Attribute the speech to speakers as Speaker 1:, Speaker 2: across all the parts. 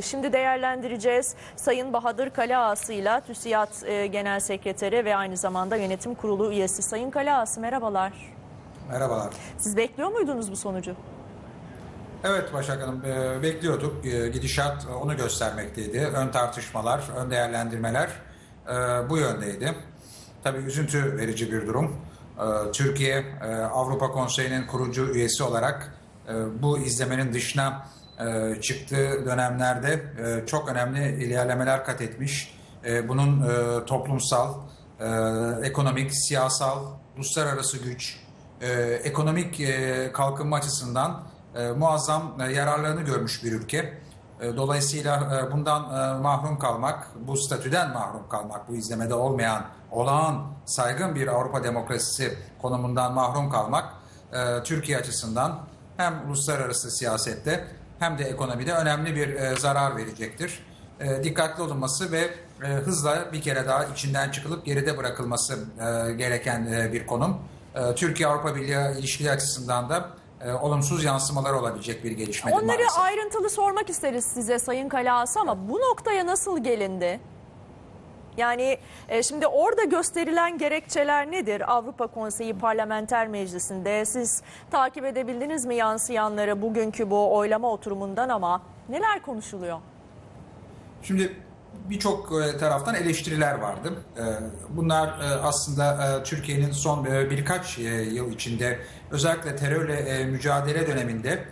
Speaker 1: Şimdi değerlendireceğiz Sayın Bahadır Kaleağası ile TÜSİAD e, Genel Sekreteri ve aynı zamanda yönetim kurulu üyesi. Sayın Kaleağası merhabalar.
Speaker 2: Merhabalar.
Speaker 1: Siz bekliyor muydunuz bu sonucu?
Speaker 2: Evet Başak Hanım e, bekliyorduk. E, Gidişat onu göstermekteydi. Ön tartışmalar, ön değerlendirmeler bu yöndeydi. Tabii üzüntü verici bir durum. Türkiye Avrupa Konseyi'nin kurucu üyesi olarak bu izlemenin dışına e, çıktığı dönemlerde e, çok önemli ilerlemeler kat etmiş. E, Bunun e, toplumsal, ekonomik, siyasal, uluslararası güç, ekonomik kalkınma açısından muazzam yararlarını görmüş bir ülke. Dolayısıyla bundan mahrum kalmak, bu statüden mahrum kalmak, bu izlemede olmayan olağan saygın bir Avrupa demokrasisi konumundan mahrum kalmak Türkiye açısından hem uluslararası siyasette hem de ekonomide önemli bir e, zarar verecektir. E, dikkatli olunması ve e, hızla bir kere daha içinden çıkılıp geride bırakılması e, gereken e, bir konum. E, Türkiye-Avrupa Birliği ilişkileri açısından da e, olumsuz yansımalar olabilecek bir gelişmedir
Speaker 1: Onları
Speaker 2: maalesef.
Speaker 1: ayrıntılı sormak isteriz size Sayın Kaleağası ama bu noktaya nasıl gelindi? Yani e, şimdi orada gösterilen gerekçeler nedir? Avrupa Konseyi Parlamenter Meclisi'nde siz takip edebildiniz mi yansıyanları bugünkü bu oylama oturumundan ama neler konuşuluyor?
Speaker 2: Şimdi birçok e, taraftan eleştiriler vardı. E, Bunlar e, aslında Türkiye'nin son birkaç yıl içinde özellikle terörle mücadele döneminde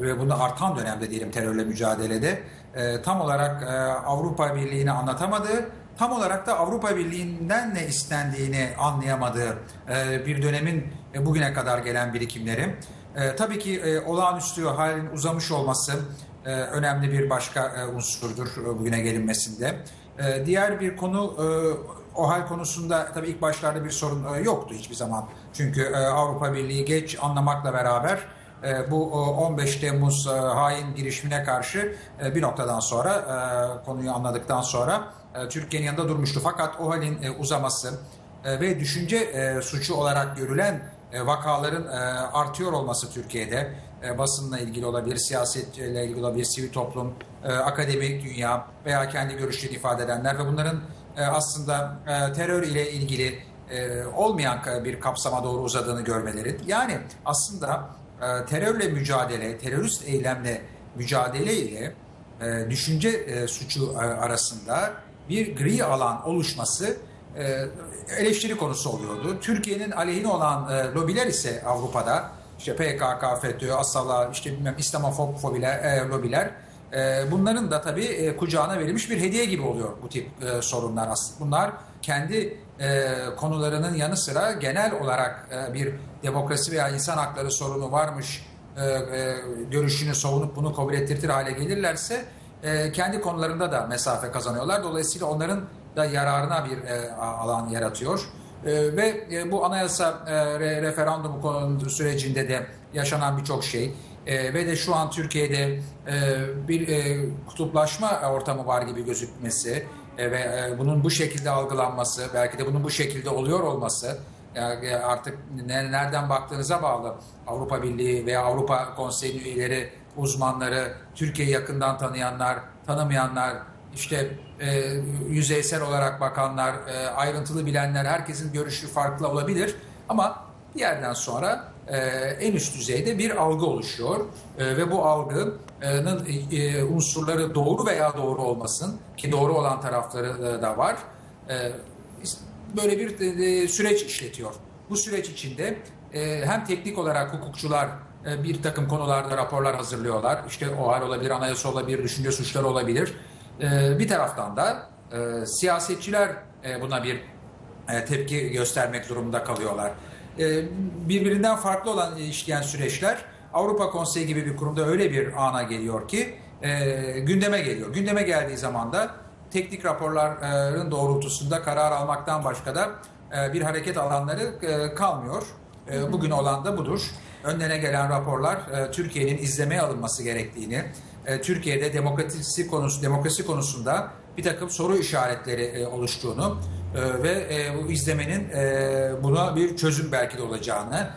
Speaker 2: ve bunu artan dönemde diyelim terörle mücadelede e, tam olarak e, Avrupa Birliği'ni anlatamadığı, tam olarak da Avrupa Birliği'nden ne istendiğini anlayamadığı e, bir dönemin bugüne kadar gelen birikimleri. Tabii ki olağanüstü halin uzamış olması önemli bir başka unsurdur bugüne gelinmesinde. Diğer bir konu o hal konusunda tabii ilk başlarda bir sorun yoktu hiçbir zaman. Çünkü Avrupa Birliği geç anlamakla beraber bu e, 15 Temmuz e, hain girişimine karşı e, bir noktadan sonra e, konuyu anladıktan sonra e, Türkiye'nin yanında durmuştu. Fakat o halin e, uzaması e, ve düşünce e, suçu olarak görülen e, vakaların e, artıyor olması Türkiye'de e, basınla ilgili olabilir, siyasetle ilgili olabilir, sivil toplum, e, akademik dünya veya kendi görüşlerini ifade edenler ve bunların e, aslında e, terör ile ilgili e, olmayan bir kapsama doğru uzadığını görmeleri. Yani aslında e, terörle mücadele, terörist eylemle mücadele ile e, düşünce e, suçu e, arasında bir gri alan oluşması e, eleştiri konusu oluyordu. Türkiye'nin aleyhine olan e, lobiler ise Avrupa'da işte PKK, FETÖ, Asala, işte bilmem İslamofob fobiler, e, lobiler e, bunların da tabii e, kucağına verilmiş bir hediye gibi oluyor bu tip e, sorunlar aslında. Bunlar kendi e, konularının yanı sıra genel olarak e, bir demokrasi veya insan hakları sorunu varmış e, e, görüşünü savunup bunu kabul ettirtir hale gelirlerse e, kendi konularında da mesafe kazanıyorlar. Dolayısıyla onların da yararına bir e, alan yaratıyor. E, ve e, bu anayasa e, re, referandumu sürecinde de yaşanan birçok şey e, ve de şu an Türkiye'de e, bir e, kutuplaşma ortamı var gibi gözükmesi e, ve e, bunun bu şekilde algılanması, belki de bunun bu şekilde oluyor olması yani artık ne- nereden baktığınıza bağlı Avrupa Birliği veya Avrupa Konseyi üyeleri, uzmanları, Türkiye'yi yakından tanıyanlar, tanımayanlar, işte e, yüzeysel olarak bakanlar, e, ayrıntılı bilenler, herkesin görüşü farklı olabilir. Ama bir yerden sonra e, en üst düzeyde bir algı oluşuyor E, ve bu algının e, unsurları doğru veya doğru olmasın ki doğru olan tarafları da- da var. E, böyle bir e, süreç işletiyor. Bu süreç içinde e, hem teknik olarak hukukçular e, bir takım konularda raporlar hazırlıyorlar. İşte o hal olabilir, anayasa olabilir, düşünce suçları olabilir. E, bir taraftan da e, siyasetçiler e, buna bir e, tepki göstermek durumunda kalıyorlar. E, birbirinden farklı olan işleyen süreçler Avrupa Konseyi gibi bir kurumda öyle bir ana geliyor ki e, gündeme geliyor. Gündeme geldiği zaman da teknik raporların doğrultusunda karar almaktan başka da e, bir hareket alanları e, kalmıyor. E, Bugün olan da budur. Önlerine gelen raporlar e, Türkiye'nin izlemeye alınması gerektiğini, e, Türkiye'de demokrasi konusu demokrasi konusunda bir takım soru işaretleri e, oluştuğunu e, ve e, bu izlemenin e, buna bir çözüm belki de olacağını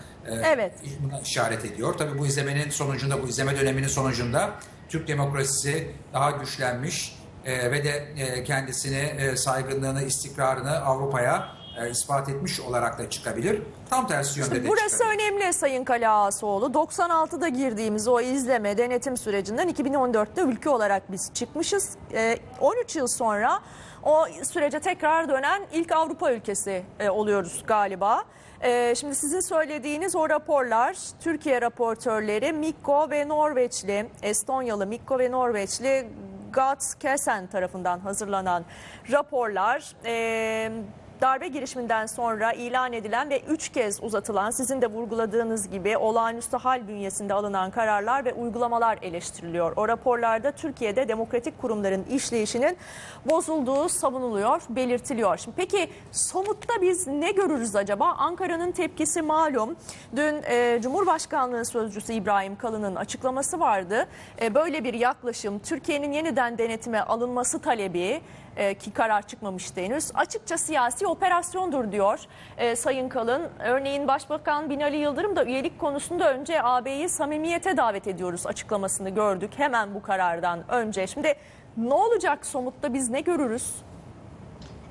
Speaker 1: Evet.
Speaker 2: buna işaret ediyor. Tabii bu izlemenin sonucunda, bu izleme döneminin sonucunda Türk demokrasisi daha güçlenmiş e, ve de e, kendisini, e, saygınlığını, istikrarını Avrupa'ya e, ispat etmiş olarak da çıkabilir. Tam tersi yönde de
Speaker 1: Burası
Speaker 2: çıkabilir.
Speaker 1: önemli Sayın Kale Ağasoğlu. 96'da girdiğimiz o izleme, denetim sürecinden 2014'te ülke olarak biz çıkmışız. Ee, 13 yıl sonra o sürece tekrar dönen ilk Avrupa ülkesi e, oluyoruz galiba. Ee, şimdi sizin söylediğiniz o raporlar Türkiye raportörleri Mikko ve Norveçli, Estonyalı Mikko ve Norveçli Gats Kesen tarafından hazırlanan raporlar. Ee, darbe girişiminden sonra ilan edilen ve 3 kez uzatılan sizin de vurguladığınız gibi olağanüstü hal bünyesinde alınan kararlar ve uygulamalar eleştiriliyor. O raporlarda Türkiye'de demokratik kurumların işleyişinin bozulduğu savunuluyor, belirtiliyor. Şimdi peki somutta biz ne görürüz acaba? Ankara'nın tepkisi malum. Dün e, Cumhurbaşkanlığı Sözcüsü İbrahim Kalın'ın açıklaması vardı. E, böyle bir yaklaşım Türkiye'nin yeniden denetime alınması talebi e, ki karar çıkmamıştı henüz. Açıkça siyasi operasyondur diyor e, Sayın Kalın. Örneğin Başbakan Binali Yıldırım da üyelik konusunda önce AB'yi samimiyete davet ediyoruz açıklamasını gördük hemen bu karardan önce. Şimdi ne olacak somutta biz ne görürüz?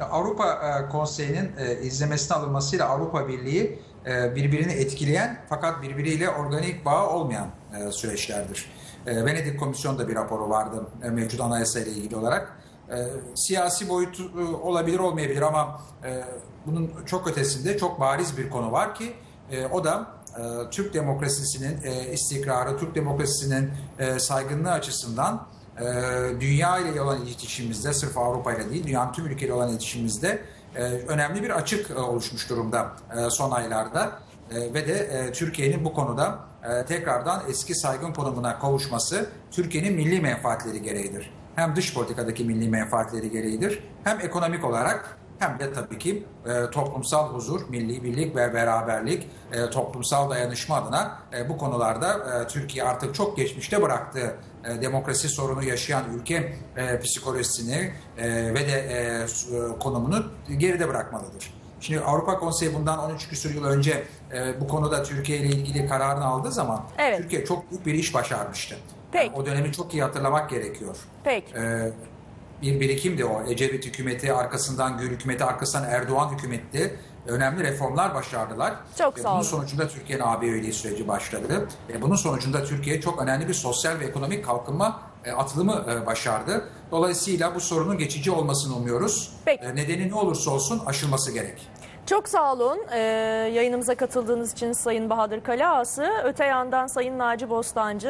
Speaker 2: Avrupa e, Konseyi'nin e, izlemesine alınmasıyla Avrupa Birliği e, birbirini etkileyen fakat birbiriyle organik bağ olmayan süreçlerdir. Venedik Komisyonu'nda bir raporu vardı mevcut anayasa ile ilgili olarak. E, Siyasi boyutu e, olabilir olmayabilir ama e, bunun çok ötesinde çok bariz bir konu var ki e, o da e, Türk demokrasisinin e, istikrarı, Türk demokrasisinin e, saygınlığı açısından e, dünya ile olan iletişimimizde sırf Avrupa ile değil dünyanın tüm ülkeyle olan iletişimimizde e, önemli bir açık e, oluşmuş durumda e, son aylarda E, ve de e, Türkiye'nin bu konuda e, tekrardan eski saygın konumuna kavuşması Türkiye'nin milli menfaatleri gereğidir. Hem dış politikadaki milli menfaatleri gereğidir hem ekonomik olarak hem de tabii ki e, toplumsal huzur, milli birlik ve beraberlik, e, toplumsal dayanışma adına e, bu konularda e, Türkiye artık çok geçmişte bıraktığı e, demokrasi sorunu yaşayan ülke e, psikolojisini e, ve de e, e, konumunu geride bırakmalıdır. Şimdi Avrupa Konseyi bundan 13 küsur yıl önce e, bu konuda Türkiye ile ilgili kararını aldığı zaman
Speaker 1: Evet.
Speaker 2: Türkiye çok büyük bir iş başarmıştı.
Speaker 1: Peki.
Speaker 2: Yani o dönemi çok iyi hatırlamak gerekiyor.
Speaker 1: Peki.
Speaker 2: Ee, bir birikimdi o. Ecevit hükümeti, arkasından Gül hükümeti, arkasından Erdoğan hükümeti önemli reformlar başardılar.
Speaker 1: Çok
Speaker 2: Ve
Speaker 1: sağ
Speaker 2: bunun
Speaker 1: olun.
Speaker 2: sonucunda Türkiye'nin AB üyeliği süreci başladı. Ve bunun sonucunda Türkiye çok önemli bir sosyal ve ekonomik kalkınma e, atılımı e, başardı. Dolayısıyla bu sorunun geçici olmasını umuyoruz.
Speaker 1: Peki.
Speaker 2: E, Nedeni ne olursa olsun aşılması gerek.
Speaker 1: Çok sağ olun Ee, yayınımıza katıldığınız için Sayın Bahadır Kaleası. Öte yandan Sayın Naci Bostancı